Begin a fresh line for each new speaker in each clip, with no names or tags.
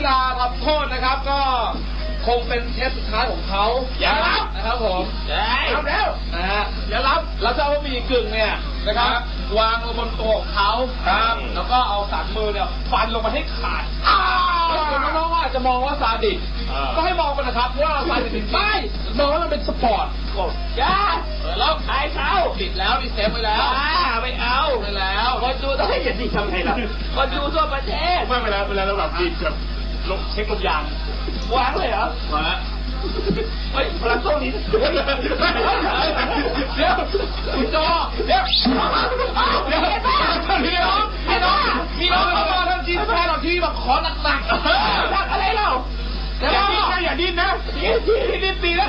เวลาทำโทษนะครับ ก็คงเป็นเทปสุดท้ายของเขา
อย่ารับ
นะครับผม
เฮ้ย
ทำแล้วนะฮะอย่ารับเราจะเอาบะหมี่กึ่งเนี่ยนะครับ วางลงบนตัวของเขา
ครับ
แล้วก็เอาสันมือเนี่ยฟันลงมาให้ขาดแล้วส่วนน้องๆก็อาจจะมองว่าซาดิส
อ่า
ก็ให้มองไปนะครับว่าซาดิสไม่มองว่ามันเป็นสปอร์ต
บอกอย่าเออแล้วขายเขา
ปิดแล้วดิเซฟไปแล้ว
อ่าไม่เอา
ไปแล้ว
คนดูต้องให้อย่างนี้ทำไงล่ะคนดูทั่วประเทศ
ไม่เวลาเวลาเราแบบบีบแบบ ลงเช็คลมยาง
วางเลยเหรอ
มา
เฮ้ยพลังโซ่นี้
เดี๋ยวคุณจอเดี๋ยวเดี๋ยวพี่น้องพี่น้องพี่น้องเข้ามาทางจีนแพ้เราที่แบบขอหนัก
หนักอะไรเล่า
ๆแล้วก็
อย่าดิ้นนะ
ดิ้นดิ้น
พี่นิดตีแล้ว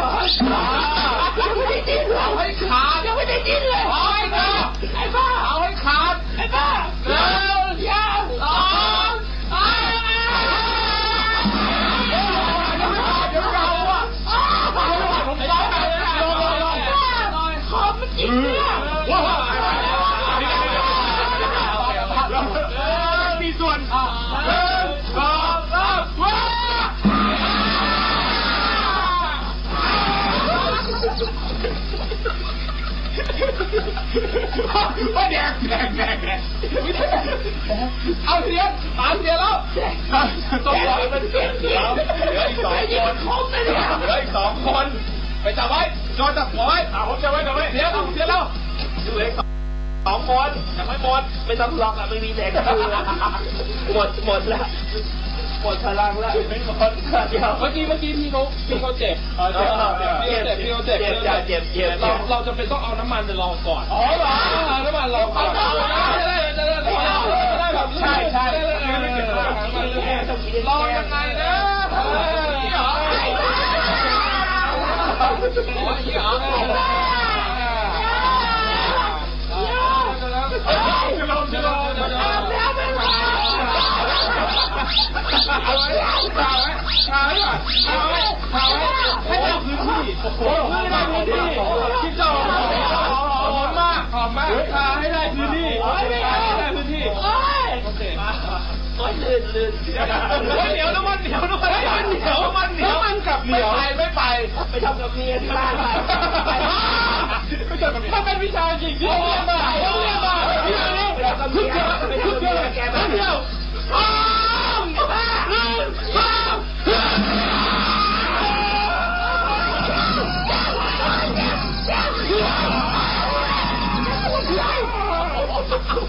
ยังไม่ได้ดิ้นเลย
เอาให้ขาด
ยังไม่ได้ดิ้นเลย
เอาให้ขาด
ไอ้บ้า
เอาให้ขาด
ไอ้บ้า
เร็ว
อย่า
มี
ส่วน
หนึ่งสองสามว้า
ว่าแดงแดงแดงแดง
เอาเสียตามเสียแล้ว
ต้องปล่อยมันเจ็บเดียว
เหลืออีกสอง
ไอ้
ค
นเห
ลืออีกสองคน
ไปจับไว้จอจับหัวไว้
อ่าผมจะไว้จะไว้
เสียเอาเสียแล้ว
เหลืออีกส องคนยังไม่หมด
ไม่ต้องล็อกอะไม่มีแรงหมดหมดแล้วหมดพลังแล้วไม่หมดเดียว
เมื่อกี้เมื่อกี้พี่เขาพี่เขาเจ็บ
เออเจ็บ
พี่เขาเจ็บพี่เขาเจ็บ
เจ็บเจ็บเจ็บเจ็บ
เราเราจะเป็นต้องเอาน้ำมันไปลองก่อน
อ๋อเหรอ
น้ำมันลองก่อนจะได้จะได้จะได้จะได้แบบ
ใช่ใช่
ลองยังไงนะ โอ้ย
ลื่นลื่น
เหนียวน้ำมันเหนียวน้ำมันเหนียวน้ำมันเหนียวมันกับเหนียวไม่ไปไม่ไป
ไปทำกับเมียที่บ้านไปไป
มันเป็นวิชาจริงที่เรียนมา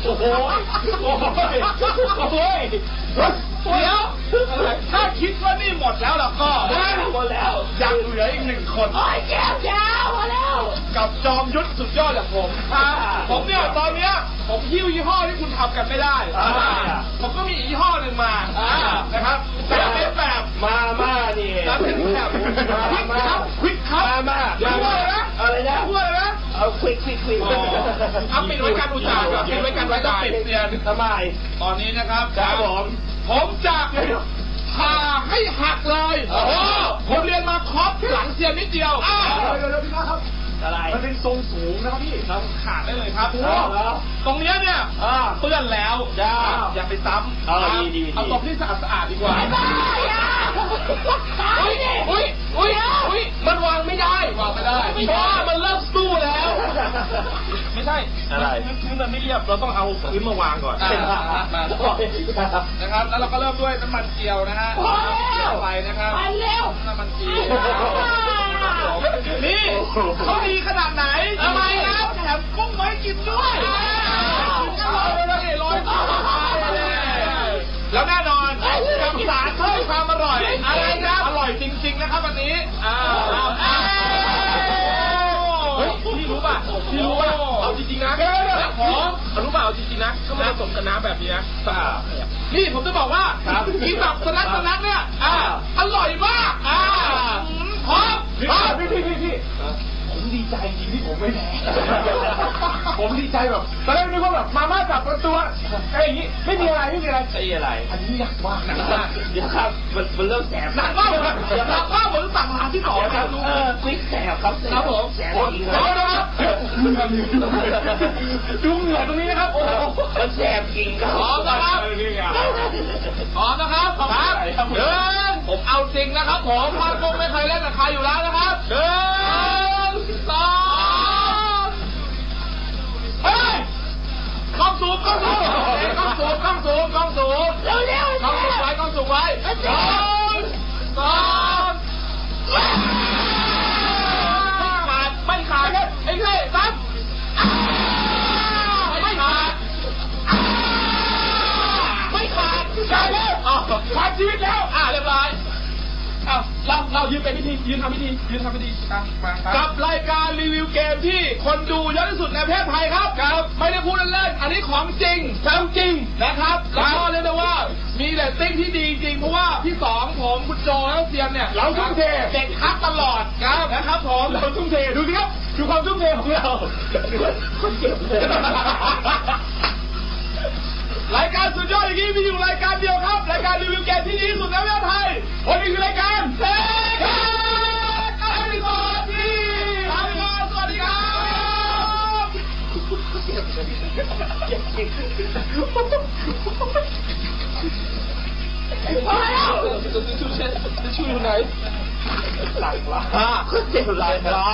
โอ้โหโอ้โหโอ้โหเดี๋ยวถ้าคิดว่านี่หมดแล้วล่ะก็
หมดแล้ว
ยังเหลืออีกหนึ่งคน
โอ้ยแก้วแก้วมาแล้ว
กับจอมยุทธสุดยอดอย่างผม
ผมเนี่ยตอนเนี้ยผมหิ้วยี่ห้อที่คุณทำกันไม่ได้
อ่า
ผมก็มีอีกยี่ห้อหนึ่งมา
อ่า
นะครับแต่เป็นแบบ
มามานี่
แต่เป็นแบบควิกครับควิกครับ
มามา ควิกควิกควิก
เอาปิดไว้การอุจจาระก่อนปิดไว้การไว้ต้องปิดเสียน
ทำไม
ตอนนี้นะครับ
ครับผม
ผมจะผ่าให้หักเลย
โอ้โห
ผมเรียนมาคอร์สหลังเสียนนิดเดียว
เดี๋ยวเดี๋ยวพี่ครับ
อะไร
มันเป็นทรงสูงนะครับพี่
ครับขาดได้เลยครับ
เอาแล้ว
ตรงเนี้ยเนี่ย
อ่า
เปื้อนแล้ว
จ้า
อย่าไปซ้ำ
เออดีดีดี
เอาตรงที่สะอาดสะอาดดีกว่า
ไอ้บ้าอย่าตายดิ
อุ้ยอุ้ยอุ้ยมันวางไม่ได้วางไม่ได้เพราะว่ามันเริ่มสู้แล้ว ไม่ใช่
อะไร
พื้นมันไม่เรียบ เราต้องเอาพื้นมาวางก่อน
เป็นบ้า
นะครับ แล้วเราก็เริ่มด้วยน้ำมันเจียวนะฮะ
พอแล้ว
ไปนะครับ
ไปเร็ว
น้ำมันเจียวนี่เขาดีขนาดไหนทำไมครับแถมกุ้งไว้กินด้วยก็ลอยไปเลยลอยไปเลยแล้วแน่นอนกับสารเพิ่มความอร่อย อะไรครับอร่อยจริง ๆ นะครับวันนี้อ้าวอ้าวเฮ้ยพี่รู้ป่ะพี่รู้ป่ะเอาจริง ๆนะขอรู้ป่ะเอาจริงๆนะก็ไม่ผสมกับน้ำแบบนี้นะนี่ผมจะบอกว่ากินแบบสนักสนักเนี่ยอ่าอร่อยมากอ่าพร้อมพร้อม
พี่พี่พี่พี่ ผมดีใจจริงที่ผมไม่แพ้ผมดีใจแบบตอนแรกนึกว่าแบบมาม่าจับประตูอะไรอย่างงี้ไม่มีอะไรไม่มีอะไร
ไอ้อะไร
อันนี้หนักมากหนักมาก
เดี๋ยวครับ มันมันเริ่มแสบ
หนักมากเลยครับหนักมากเหมือนสั่งอาหารที่สอง
ค
ค
รั
รั
บบเออควิกแสบครับ
ครับผม
แสบ
โอ้
จริง
โห
นะ
นะครับ
ดูเหงื่อตรงนี้นะครับโอ้โห
มันแสบจริงครับ
พร้อมนะครับพร้อมนะครับครับ
ร่ครับ
หนึ่งผมเอาจริงนะครับผมพานกุ้งไม่เคยเล่นกับใครอยู่แล้วนะครับหนึ่ อ้าวเรา
เรายืนเป็นพิธียืนทำพิธียืนทำพิธีอะมาค
กั
รั
บบรายการรีวิวเกมที่คนดูเยอะที่สุดในประเทศไทยครับครับ ไม่ได้พูดเล่นๆอันนี้ของจริงทำจริงนะครับแล้วก็เรียกได้ว่ามีเรตติ้งที่ดีจริงเพราะว่าพี่สองผมคุณโจแล้วเซียนเนี่ย
เราทุ่มเท
เด็กคัดตลอดครับนะครับผม
เราทุ่มเทดูสิครับดูความทุ่มเทของเรา
คนเจ็บเลย
รา ยอดอย่างนี้มีอยู่รายการเดียวครับ รายการรีวิวเกมที่ดีที่สุดในประเทศไทยวันนี้คือรายการเซคลาไปก่อนที่ลาไปก่อนสวัสดีครับ
พอแล้ว
จะช่วยอยู่ไหนหลังวะ
คนเจ็บหลัง
ลา